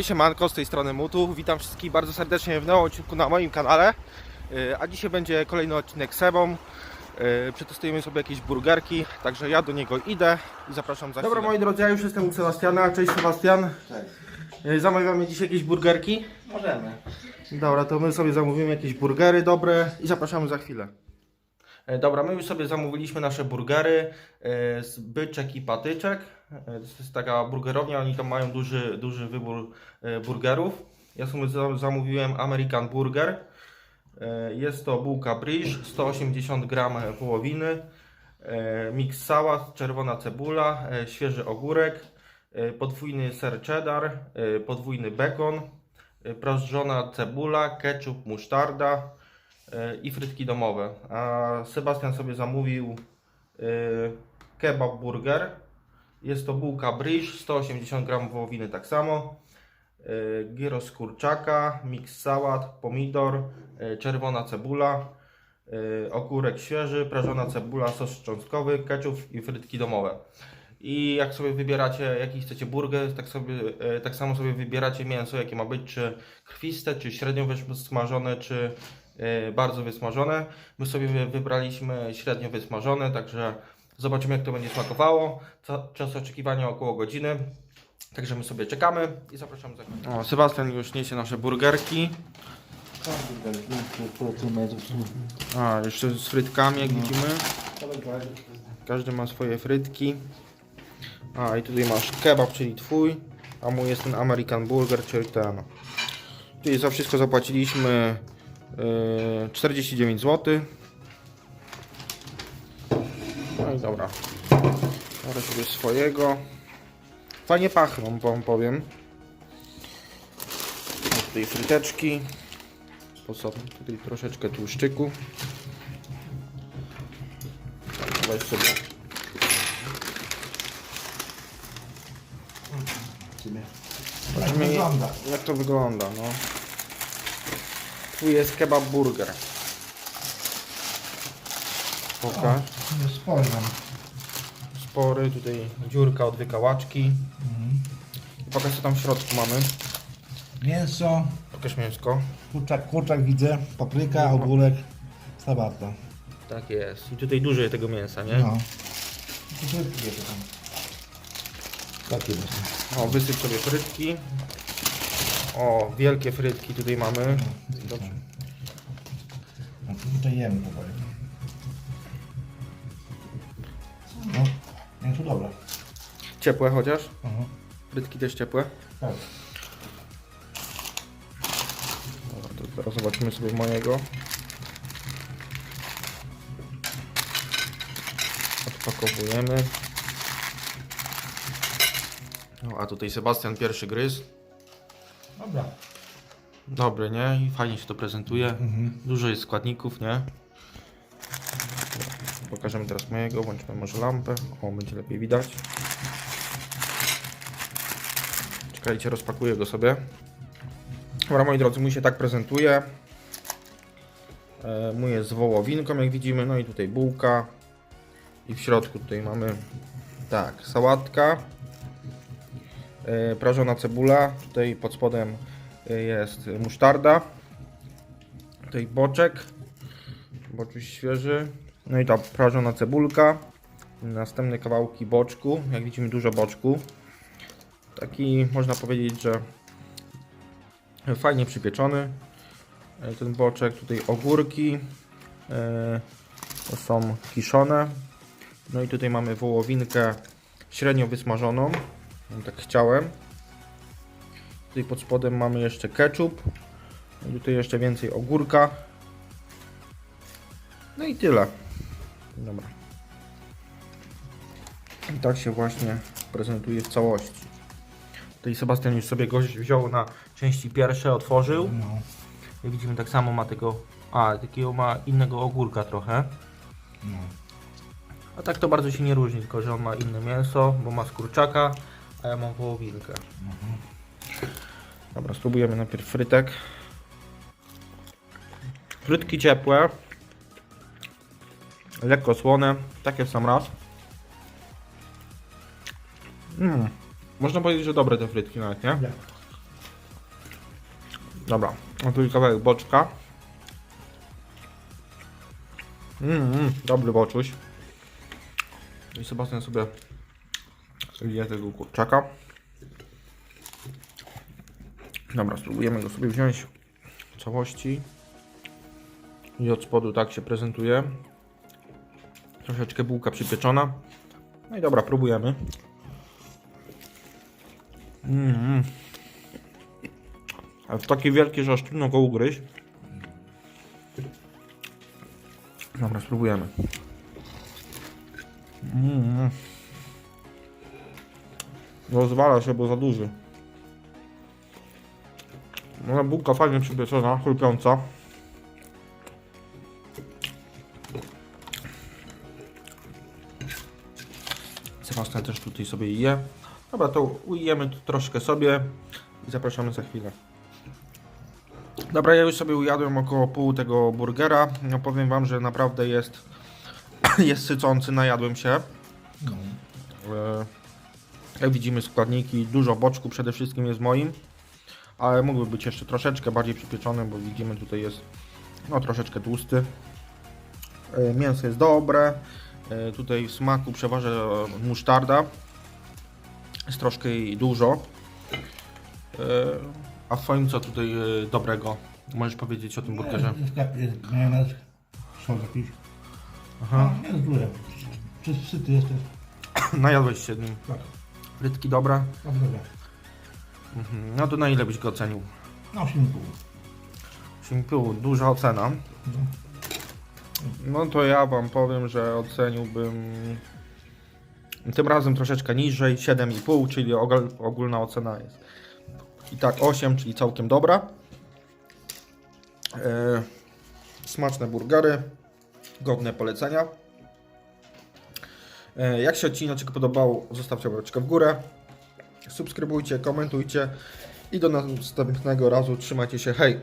Hej siemanko, z tej strony Mutu. Witam wszystkich bardzo serdecznie w nowym odcinku na moim kanale. Yy, A dzisiaj będzie kolejny odcinek z Sebą. Yy, Przetestujemy sobie jakieś burgerki, także ja do niego idę i zapraszam za Dobra moi drodzy, ja już jestem u Sebastiana. Cześć Sebastian. Yy, Zamawiamy dzisiaj jakieś burgerki. Możemy. Dobra, to my sobie zamówimy jakieś burgery dobre i zapraszamy za chwilę. E, Dobra, my już sobie zamówiliśmy nasze burgery e, z byczek i patyczek. E, To jest taka burgerownia, oni tam mają duży, duży wybór e, burgerów. Ja sobie za- zamówiłem American Burger. E, Jest to bułka bridge, 180 gram wołowiny, mix sałat, czerwona cebula, świeży ogórek, podwójny ser cheddar, podwójny bekon, prażona cebula, ketchup, musztarda i frytki domowe. A Sebastian sobie zamówił kebab burger. Jest to bułka bridge, 180 gram wołowiny tak samo. e, Gyros z kurczaka, miks sałat, pomidor, e, czerwona cebula, e, ogórek świeży, prażona cebula, sos cząstkowy, ketchup i frytki domowe. I jak sobie wybieracie jaki chcecie burger, tak, sobie, tak samo sobie wybieracie mięso, jakie ma być, czy krwiste, czy średnio wysmażone, czy bardzo wysmażone. My sobie wy- wybraliśmy średnio wysmażone, także zobaczymy jak to będzie smakowało. Czas oczekiwania około godziny. Także my sobie czekamy i zapraszam za chwilę. O, Sebastian już niesie nasze burgerki. A, jeszcze z frytkami, jak widzimy. Każdy ma swoje frytki. A, i tutaj masz kebab, czyli twój. A mój jest ten American Burger, czyli ten. Tutaj za wszystko zapłaciliśmy yy, 49 zł. No i dobra. Biorę sobie swojego. Fajnie pachną, wam powiem. Mam Tutaj fryteczki. Posadam tutaj troszeczkę tłuszczyku. Tak, Weź sobie. Tak Zobaczmy, wygląda. Jak to wygląda, no. Tu jest kebab burger. Pokaż. Nie spojrzę. Spory, tutaj dziurka od wykałaczki. Pokaż co tam w środku mamy. Mięso, Pokaż mięsko. kurczak, kurczak widzę, papryka, ogórek, sałata. Tak jest. I tutaj dużo tego mięsa, nie? No. I frytki jeszcze tam. Takie właśnie. O, wysyp sobie frytki. O, wielkie frytki tutaj mamy. Dobrze. No to tutaj jemy powoli. Mięso dobre. Ciepłe chociaż? Aha. Frytki też ciepłe. Tak. Dobra, to teraz zobaczymy sobie mojego. Odpakowujemy. No, a tutaj Sebastian pierwszy gryz. Dobra. Dobry, nie? I fajnie się to prezentuje. Mhm. Dużo jest składników, nie? Pokażemy teraz mojego, włączmy może lampę. O, będzie lepiej widać. Czekajcie, rozpakuję go sobie. Dobra, moi drodzy, mój się tak prezentuje. E, Mój jest z wołowinką, jak widzimy. No i tutaj bułka. I w środku tutaj mamy tak, sałatka. E, Prażona cebula. Tutaj pod spodem e, jest musztarda. Tutaj boczek. Boczuś świeży. No i ta prażona cebulka. Następne kawałki boczku. Jak widzimy dużo boczku. Taki można powiedzieć, że fajnie przypieczony. E, Ten boczek, tutaj ogórki. e, To są kiszone. No i tutaj mamy wołowinkę średnio wysmażoną. Tak chciałem. Tutaj pod spodem mamy jeszcze ketchup. No i tutaj jeszcze więcej ogórka. No i tyle. Dobra. I tak się właśnie prezentuje w całości. Tutaj Sebastian już sobie gość wziął na części pierwsze, otworzył. No. Jak widzimy tak samo ma tego, a takiego ma innego ogórka trochę. No. A tak to bardzo się nie różni, tylko że on ma inne mięso, bo ma z kurczaka, a ja mam wołowinkę. Dobra, spróbujemy najpierw frytek. Frytki ciepłe. Lekko słone, takie w sam raz. Mm. Można powiedzieć, że dobre te frytki nawet, nie? Ja. Dobra, no tu kawałek boczka. Mmm, mm, dobry boczuś. I Sebastian sobie je tego kurczaka. Dobra, spróbujemy go sobie wziąć w całości. I od spodu tak się prezentuje. Troszeczkę bułka przypieczona. No i dobra, próbujemy. Mm. Ale taki wielki, że aż trudno go ugryźć. Dobra, spróbujemy. Mm. Rozwala się, bo za duży. No, bułka fajnie przypieczona, chrupiąca. Sebastian też tutaj sobie je. Dobra, to ujemy tu troszkę sobie i zapraszamy za chwilę. Dobra, ja już sobie ujadłem około pół tego burgera. No powiem wam, że naprawdę jest, jest sycący, najadłem się. No. Jak widzimy składniki, dużo boczku przede wszystkim jest moim, ale mógłby być jeszcze troszeczkę bardziej przypieczony, bo widzimy tutaj jest no troszeczkę tłusty. E, Mięso jest dobre, tutaj w smaku przeważa musztarda, jest troszkę jej dużo. E, A w twoim co tutaj e, dobrego możesz powiedzieć o tym burgerze? Jest, jest, jest majonez, sos jakiś. Aha. No, jest złe. Czy syty jesteś? Najadłeś się nim. Tak. Frytki dobre. Dobrze. Mhm. No to na ile byś go ocenił? Na 8,5. 8,5, duża ocena. No. No to ja wam powiem, że oceniłbym tym razem troszeczkę niżej, 7,5, czyli ogól- ogólna ocena jest i tak 8, czyli całkiem dobra. E, smaczne burgery, godne polecenia. E, jak się odcineczek podobał, zostawcie łapeczkę w górę, subskrybujcie, komentujcie i do następnego razu trzymajcie się, hej!